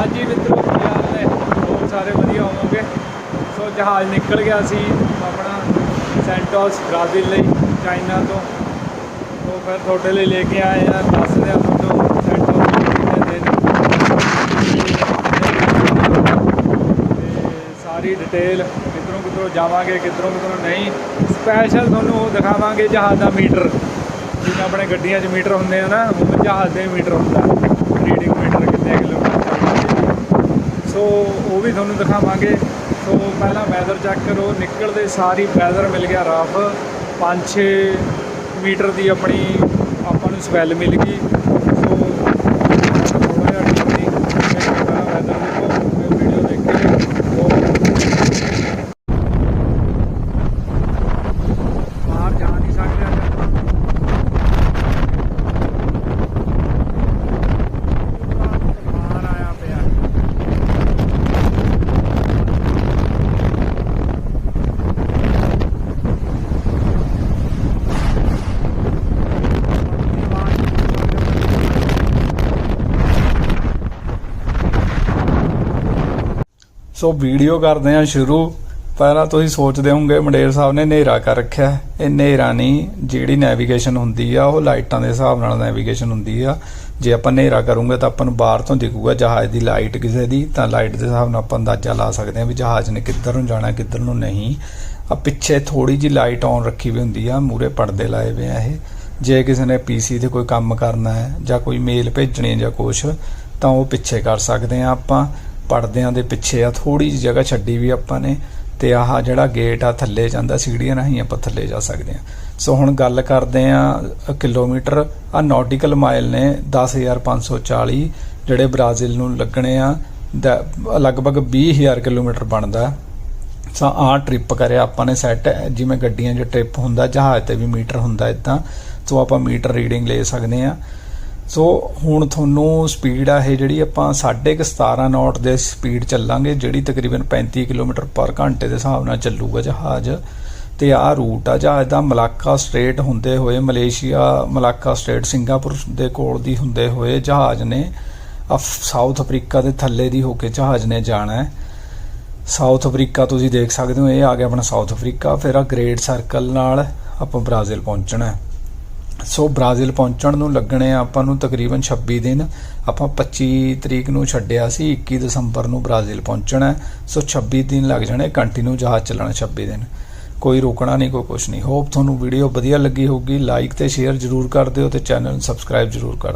ਹਾਂਜੀ ਮਿੱਤਰੋ ਕੀ ਹਾਲ ਨੇ ਹੋਰ ਸਾਰੇ ਵਧੀਆ ਹੋਵੋਗੇ। ਸੋ ਜਹਾਜ਼ ਨਿਕਲ ਗਿਆ ਸੀ ਆਪਣਾ ਸੈਂਟੋਸ ਬ੍ਰਾਜ਼ੀਲ ਲਈ, ਚਾਈਨਾ ਤੋਂ। ਤੋਂ ਫਿਰ ਤੁਹਾਡੇ ਲਈ ਲੈ ਕੇ ਆਏ ਆ। ਦੱਸਦੇ ਆ ਤੁਹਾਨੂੰ ਸੈਂਟੋਸ ਕਿੰਨੇ ਦਿਨ ਸਾਰੀ ਡਿਟੇਲ ਕਿੱਧਰੋਂ ਕਿੱਧਰੋਂ ਜਾਵਾਂਗੇ, ਕਿੱਧਰੋਂ ਕਿਧਰੋਂ ਨਹੀਂ। ਸਪੈਸ਼ਲ ਤੁਹਾਨੂੰ ਉਹ ਦਿਖਾਵਾਂਗੇ ਜਹਾਜ਼ ਦਾ ਮੀਟਰ। ਜਿਵੇਂ ਆਪਣੇ ਗੱਡੀਆਂ 'ਚ ਮੀਟਰ ਹੁੰਦੇ ਆ ਨਾ ਉਹ ਜਹਾਜ਼ ਦੇ ਮੀਟਰ ਹੁੰਦਾ। ਰੀਡਿੰਗ ਮੀਟਰ ਕਿੰਨੇ ਕਿਲੋਮੀਟਰ ਚੱਲਦਾ ਸੋ ਉਹ ਵੀ ਤੁਹਾਨੂੰ ਦਿਖਾਵਾਂਗੇ। ਸੋ ਪਹਿਲਾਂ ਵੈਦਰ ਚੈੱਕ ਕਰੋ। ਨਿਕਲਦੇ ਸਾਰੀ ਵੈਦਰ ਮਿਲ ਗਿਆ ਰਫ 5-6 ਮੀਟਰ ਦੀ ਆਪਣੀ ਆਪਾਂ ਨੂੰ ਸਵੈਲ ਮਿਲ ਗਈ ਸੋ ਥੋੜਾ ਜਿਹਾ ਠੰਡੀ ਪਹਿਲਾਂ ਵੈਦਰ ਦੇਖੋ ਫਿਰ ਵੀਡੀਓ ਦੇਖ ਕੇ ਉਹ ਬਾਹਰ ਜਾ ਨਹੀਂ ਸਕਦੇ ਅੱਜ ਆਪਾਂ ਤੂਫਾਨ ਆਇਆ ਪਿਆ ਸੋ ਵੀਡੀਓ ਕਰਦੇ ਆ ਸ਼ੁਰੂ। ਪਹਿਲਾਂ ਤੁਸੀਂ ਸੋਚਦੇ ਹੋਵੋਗੇ, ਮੰਡੇਰ ਸਾਹਿਬ ਨੇ ਹਨੇਰਾ ਕਰ ਰੱਖਿਆ ਇਹ ਹਨੇਰਾ ਨਹੀਂ, ਜਿਹੜੀ ਨੈਵੀਗੇਸ਼ਨ ਹੁੰਦੀ ਆ, ਉਹ ਲਾਈਟਾਂ ਦੇ ਹਿਸਾਬ ਨਾਲ ਨੈਵੀਗੇਸ਼ਨ ਹੁੰਦੀ ਆ। ਜੇ ਆਪਾਂ ਹਨੇਰਾ ਕਰੂੰਗੇ ਤਾਂ ਆਪਾਂ ਨੂੰ ਬਾਹਰ ਤੋਂ ਦਿਖੂਗਾ ਜਹਾਜ਼ ਦੀ ਲਾਈਟ ਕਿਸੇ ਦੀ, ਤਾਂ ਲਾਈਟ ਦੇ ਹਿਸਾਬ ਨਾਲ ਆਪਾਂ ਅੰਦਾਜ਼ਾ ਲਾ ਸਕਦੇ ਹਾਂ ਵੀ ਜਹਾਜ਼ ਨੇ ਕਿੱਧਰ ਨੂੰ ਜਾਣਾ, ਕਿੱਧਰ ਨੂੰ ਨਹੀਂ। ਆ ਪਿੱਛੇ ਥੋੜੀ ਜੀ ਲਾਈਟ ਔਨ ਰੱਖੀ ਵੀ ਹੁੰਦੀ ਆ ਮੂਰੇ ਪਰਦੇ ਲਾਏ ਹੋਏ ਆ ਇਹ। ਜੇ ਕਿਸੇ ਨੇ ਪੀਸੀ ਤੇ ਕੋਈ ਕੰਮ ਕਰਨਾ ਹੈ ਜਾਂ ਕੋਈ ਮੇਲ ਭੇਜਣੀ ਹੈ ਜਾਂ ਕੁਛ, ਤਾਂ ਉਹ ਪਿੱਛੇ ਕਰ ਸਕਦੇ ਆ ਆਪਾਂ। ਪਰਦਿਆਂ ਦੇ ਪਿੱਛੇ ਆ ਥੋੜੀ ਜਿਹੀ ਜਗ੍ਹਾ ਛੱਡੀ ਵੀ ਆਪਾਂ ਨੇ ਤੇ ਆਹ ਜਿਹੜਾ ਗੇਟ ਆ, ਥੱਲੇ ਜਾਂਦਾ, ਸੀੜੀਆਂ ਰਾਹੀਂ ਆਪਾਂ ਥੱਲੇ ਜਾ ਸਕਦੇ ਆ ਸੋ ਹੁਣ ਗੱਲ ਕਰਦੇ ਆ ਕਿਲੋਮੀਟਰ ਆ ਨੌਟਿਕਲ ਮਾਈਲ ਨੇ 10540 ਜਿਹੜੇ ਬ੍ਰਾਜ਼ੀਲ ਨੂੰ ਲੱਗਣੇ ਆ, ਦ- ਲਗਭਗ 20000 ਕਿਲੋਮੀਟਰ ਬਣਦਾ। ਸੋ ਆ ਟ੍ਰਿਪ ਕਰਿਆ ਆਪਾਂ ਨੇ ਸੈੱਟ ਜਿਵੇਂ ਗੱਡੀਆਂ 'ਚ ਟ੍ਰਿਪ ਹੁੰਦਾ, ਜਹਾਜ਼ ਤੇ ਵੀ ਮੀਟਰ ਹੁੰਦਾ ਇਦਾਂ। ਸੋ ਆਪਾਂ ਮੀਟਰ ਰੀਡਿੰਗ ਲੈ ਸਕਦੇ ਆ ਸੋ ਹੁਣ ਤੁਹਾਨੂੰ ਸਪੀਡ ਆ, ਇਹ ਜਿਹੜੀ ਆਪਾਂ 17.5 ਨੌਟ ਦੇ ਸਪੀਡ ਚੱਲਾਂਗੇ, ਜਿਹੜੀ ਤਕਰੀਬਨ 35 ਕਿਲੋਮੀਟਰ ਪਰ ਘੰਟੇ ਦੇ ਹਿਸਾਬ ਨਾਲ ਚੱਲੂਗਾ ਜਹਾਜ਼। ਤੇ ਆਹ ਰੂਟ ਆ ਜਹਾਜ਼ ਦਾ ਮਲਾਕਾ ਸਟ੍ਰੇਟ ਹੁੰਦੇ ਹੋਏ, ਮਲੇਸ਼ੀਆ ਮਲਾਕਾ ਸਟ੍ਰੇਟ, ਸਿੰਗਾਪੁਰ ਦੇ ਕੋਲ ਦੀ ਹੁੰਦੇ ਹੋਏ ਜਹਾਜ਼ ਨੇ ਆ ਸਾਊਥ ਅਫਰੀਕਾ ਦੇ ਥੱਲੇ ਦੀ ਹੋ ਕੇ ਜਹਾਜ਼ ਨੇ ਜਾਣਾ ਹੈ। ਸਾਊਥ ਅਫਰੀਕਾ ਤੁਸੀਂ ਦੇਖ ਸਕਦੇ ਹੋ, ਇਹ ਆ ਗਿਆ ਆਪਣਾ ਸਾਊਥ ਅਫਰੀਕਾ, ਫਿਰ ਆ ਗ੍ਰੇਟ ਸਰਕਲ ਨਾਲ ਆਪਾਂ ਬ੍ਰਾਜ਼ੀਲ ਪਹੁੰਚਣਾ ਹੈ। ਸੋ ਬ੍ਰਾਜ਼ੀਲ ਪਹੁੰਚਣ ਨੂੰ ਲੱਗਣੇ ਆਪਾਂ ਨੂੰ ਤਕਰੀਬਨ 26 ਦਿਨ, ਆਪਾਂ 25 ਤਰੀਕ ਨੂੰ ਛੱਡਿਆ ਸੀ 21 ਦਸੰਬਰ ਨੂੰ ਬ੍ਰਾਜ਼ੀਲ ਪਹੁੰਚਣਾ ਸੋ 26 ਦਿਨ ਲੱਗ ਜਾਣੇ ਕੰਟੀਨਿਊ ਜਹਾਜ਼ ਚੱਲਣਾ 26 ਦਿਨ। ਕੋਈ ਰੋਕਣਾ ਨਹੀਂ, ਕੋਈ ਕੁਝ ਨਹੀਂ। ਹੋਪ ਤੁਹਾਨੂੰ ਵੀਡੀਓ ਵਧੀਆ ਲੱਗੀ ਹੋਊਗੀ ਲਾਈਕ ਤੇ ਸ਼ੇਅਰ ਜਰੂਰ ਕਰ ਦਿਓ ਤੇ ਚੈਨਲ ਨੂੰ ਸਬਸਕ੍ਰਾਈਬ ਜਰੂਰ ਕਰ